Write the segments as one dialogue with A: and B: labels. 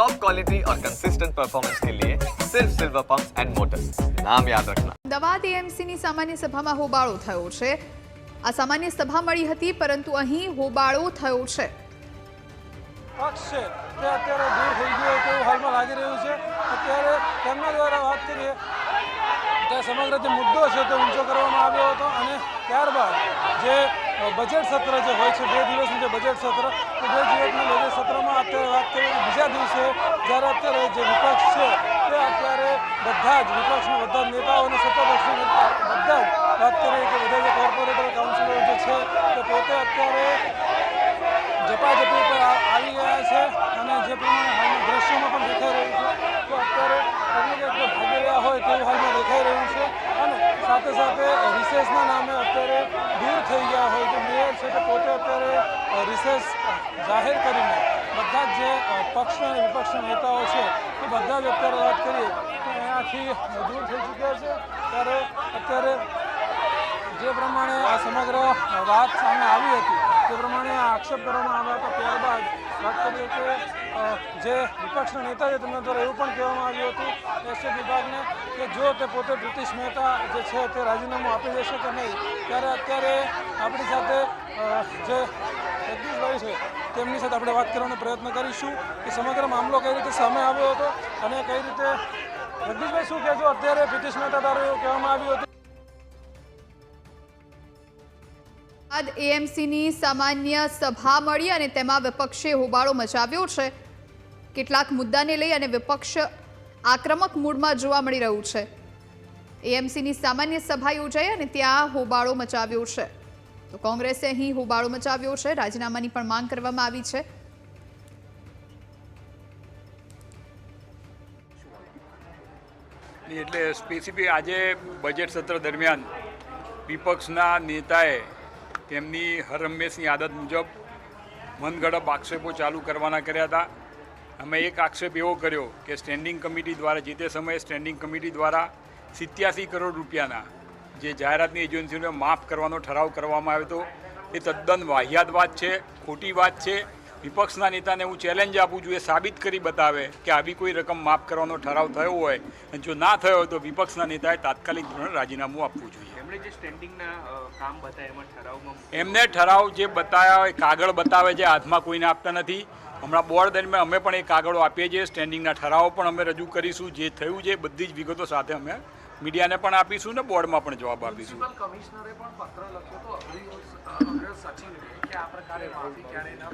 A: Top quality और consistent performance के लिए सिर्फ सिल्वर पंप एंड मोटर्स नाम याद रखना
B: અમદાવાદ એએમસીની સામાન્ય સભામાં હોબાળો થયો છે આ સામાન્ય સભા મળી હતી પરંતુ અહીં હોબાળો થયો છે
C: પક્ષ છે તે અત્યારે દૂર થઈ ગયો હોય તેવું હાલમાં લાગી રહ્યું છે અત્યારે તેમના દ્વારા વાત કરીએ કે સમગ્ર જે મુદ્દો છે તે ઊંચો કરવામાં આવ્યો હતો અને ત્યારબાદ જે અ, બજેટ સત્ર જે હોય છે બે દિવસનું જે બજેટ સત્ર તે બે દિવસના બજેટ સત્રમાં અત્યારે વાત કરીએ દિવસે જ્યારે અત્યારે જે વિપક્ષ છે, તે અત્યારે બધા જ વિપક્ષના બધા જ નેતાઓ અને સત્તાપક્ષના નેતા બધા જ વાત કરીએ કે બધા જે કોર્પોરેટર કાઉન્સિલર જે છે, તે પોતે અત્યારે જપાજપી પર આવી ગયા છે અને જે પ્રમાણે હાલના દ્રશ્યોમાં પણ દેખાઈ રહ્યું છે. તો અત્યારે પબ્લિક ભાગી રહ્યા હોય તેવું હાલમાં દેખાઈ રહ્યું છે અને સાથે સાથે રિસેસના નામે અત્યારે દૂર થઈ ગયા હોય તો મેયર છે તે પોતે અત્યારે રિસેસ જાહેર કરીને બધા જ જે પક્ષ અને વિપક્ષના નેતાઓ છે એ બધા જ અત્યારે વાત કરીએ તો અહીંયાથી દૂર થઈ ચૂક્યા છે. ત્યારે અત્યારે જે પ્રમાણે આ સમગ્ર વાત સામે આવી હતી, તે પ્રમાણે આક્ષેપ કરવામાં આવ્યા હતા. ત્યારબાદ વાત કરીએ કે જે વિપક્ષના નેતા છે, તેમના દ્વારા એવું પણ કહેવામાં આવ્યું હતું, એસટી વિભાગને, કે જો તે પોતે બ્રિટિશ મહેતા જે છે, તે રાજીનામું આપી દેશે કે નહીં, ત્યારે અત્યારે આપણી સાથે જે જગદીશભાઈ છે, તેમની સાથે આપણે વાત કરવાનો પ્રયત્ન કરીશું કે સમગ્ર મામલો કઈ રીતે સામે આવ્યો હતો અને કઈ રીતે જગદીશભાઈ, શું કહેજો અત્યારે બ્રિટિશ મહેતા દ્વારા એવું કહેવામાં આવ્યું હતું.
B: બાદ એએમસીની સામાન્ય સભા મળી અને તેમાં વિપક્ષે હોબાળો મચાવ્યો છે. કેટલાક મુદ્દાને લઈ અને વિપક્ષ આક્રમક મૂડમાં જોવા મળી રહ્યું છે. એએમસીની સામાન્ય સભા યોજાઈ અને ત્યાં હોબાળો મચાવ્યો છે. તો કોંગ્રેસે અહીં હોબાળો મચાવ્યો છે. રાજીનામાની પણ માંગ કરવામાં આવી છે.
D: એટલે સ્પેસિફિક આજે બજેટ સત્ર દરમિયાન વિપક્ષના નેતાએ તેમની હરહંમેશની આદત મુજબ મનગઢપ આક્ષેપો ચાલુ કરવાના કર્યા હતા. અમે એક આક્ષેપ એવો કર્યો કે સ્ટેન્ડિંગ કમિટી દ્વારા જે સમયે સ્ટેન્ડિંગ કમિટી દ્વારા સિત્યાસી કરોડ રૂપિયાના જે જાહેરાતની એજન્સીઓને માફ કરવાનો ઠરાવ કરવામાં આવ્યો હતો એ તદ્દન વાહિયાત વાત છે ખોટી વાત છે. વિપક્ષના નેતાને હું ચેલેન્જ આપું છું એ સાબિત કરી બતાવે કે આવી કોઈ રકમ માફ કરવાનો ઠરાવ થયો હોય. અને જો ના થયો હોય તો વિપક્ષના નેતાએ તાત્કાલિક ધોરણે રાજીનામું આપવું જોઈએ. એમને ઠરાવ જે બતાવ્યા હોય કાગળ બતાવે છે હાથમાં કોઈને આપતા નથી. હમણાં બોર્ડ દરમિયાન અમે પણ એ કાગળો આપીએ છીએ સ્ટેન્ડિંગના ઠરાવો પણ અમે રજૂ કરીશું. જે થયું છે એ બધી જ વિગતો સાથે અમે મીડિયાને પણ આપીશું ને બોર્ડમાં પણ જવાબ આપીશું.
E: મ્યુનિસિપલ કમિશનરે પણ પત્ર લખ્યો તો અગ્ર અગ્ર સચિવને કે આ પ્રકારે માફી ક્યારેય ન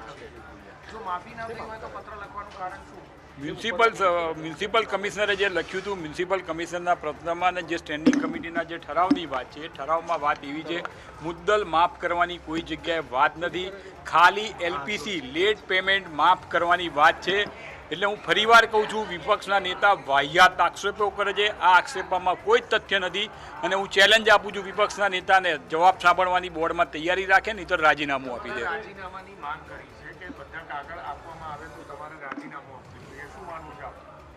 E: જો માફી ન થઈ હોય તો પત્ર લખવાનું કારણ શું?
D: મ્યુનિસિપલ મ્યુનિસિપલ કમિશનરે જે લખ્યું હતું મ્યુનિસિપલ કમિશનરના પ્રશ્નમાં અને જે સ્ટેન્ડિંગ કમિટીના જે ઠરાવની વાત છે એ ઠરાવમાં વાત એવી છે મુદ્દલ માફ કરવાની કોઈ જગ્યાએ વાત નથી. ખાલી એલપીસી લેટ પેમેન્ટ માફ કરવાની વાત છે. એટલે હું ફરીવાર કહું છું, વિપક્ષના નેતા વાહિયાત આક્ષેપો કરે છે. આ આક્ષેપોમાં કોઈ તથ્ય નથી અને હું ચેલેન્જ આપું છું વિપક્ષના નેતાને જવાબ સાંભળવાની બોર્ડમાં તૈયારી રાખે નહીં તો રાજીનામું આપી દે.
E: રાજીનામાની માંગ કરી છે કે બધા કાગળ આપવામાં આવે તો તમારે રાજીનામું આપવું શું માનવું છે?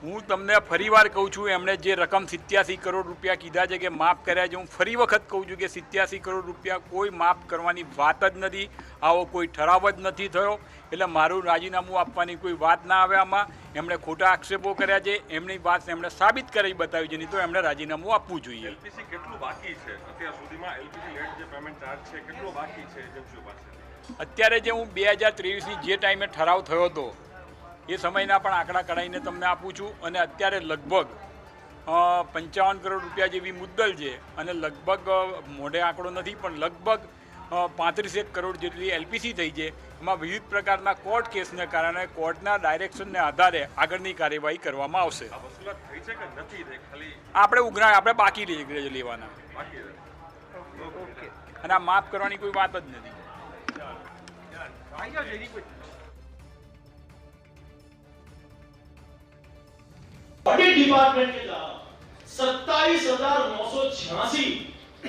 D: હું તમને ફરીવાર કહું છું એમણે જે રકમ સિત્યાસી કરોડ રૂપિયા કીધા છે કે માફ કર્યા છે હું ફરી વખત કહું છું કે સિત્યાસી કરોડ રૂપિયા કોઈ માફ કરવાની વાત જ નથી. આવો કોઈ ઠરાવ જ નથી થયો. એટલે મારું રાજીનામું આપવાની કોઈ વાત ના આવે આમાં. એમણે ખોટા આક્ષેપો કર્યા છે. એમની વાત એમણે સાબિત કરી બતાવી છે નહીં તો એમણે રાજીનામું આપવું જોઈએ.
F: એલપીસી કેટલું બાકી છે? અત્યાર સુધીમાં એલપીસી લેટ જે પેમેન્ટ ચાર્જ છે કેટલો બાકી છે એજન્સીઓ પાસે
D: અત્યારે જે હું બે હજાર ત્રેવીસની જે ટાઈમે ઠરાવ થયો હતો એ સમયના પણ આંકડા કઢાઈને તમને આપું છું. અને અત્યારે લગભગ પંચાવન કરોડ રૂપિયા જેવી મુદ્દલ છે અને લગભગ મોઢે આંકડો નથી પણ લગભગ પાંત્રીસેક કરોડ જેટલી એલપીસી થઈ છે. એમાં વિવિધ પ્રકારના કોર્ટ કેસને કારણે કોર્ટના ડાયરેક્શનને આધારે આગળની કાર્યવાહી કરવામાં આવશે.
F: આ વસૂલાત થઈ છે કે નથી થઈ? ખાલી
D: આપણે ઉઘરા આપણે બાકી રહી લેવાના. અને આ માફ કરવાની કોઈ વાત જ નથી.
G: ऑडिट डिपार्टमेंट के द्वारा सत्ताईस हज़ार नौ सौ छियासी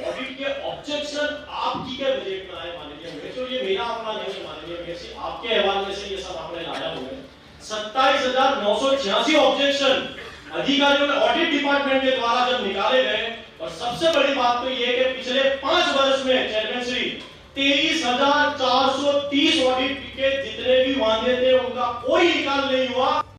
G: ऑडिट के ऑब्जेक्शन आपकी के बजट में आए माननीय तो ये मेरा आंकड़ा नहीं माननीय से आपके अहवाल में से ये सब आंकड़े लाया हुए सत्ताईस हज़ार नौ सौ छियासी ऑब्जेक्शन अधिकारियों ने ऑडिट डिपार्टमेंट के द्वारा जब निकाले गए, और सबसे बड़ी बात तो ये है कि पिछले पाँच वर्ष में, चेयरमैन श्री, तेईस हज़ार चार सौ तीस ऑडिट के जितने भी वादे थे, उनका कोई निकाल नहीं हुआ।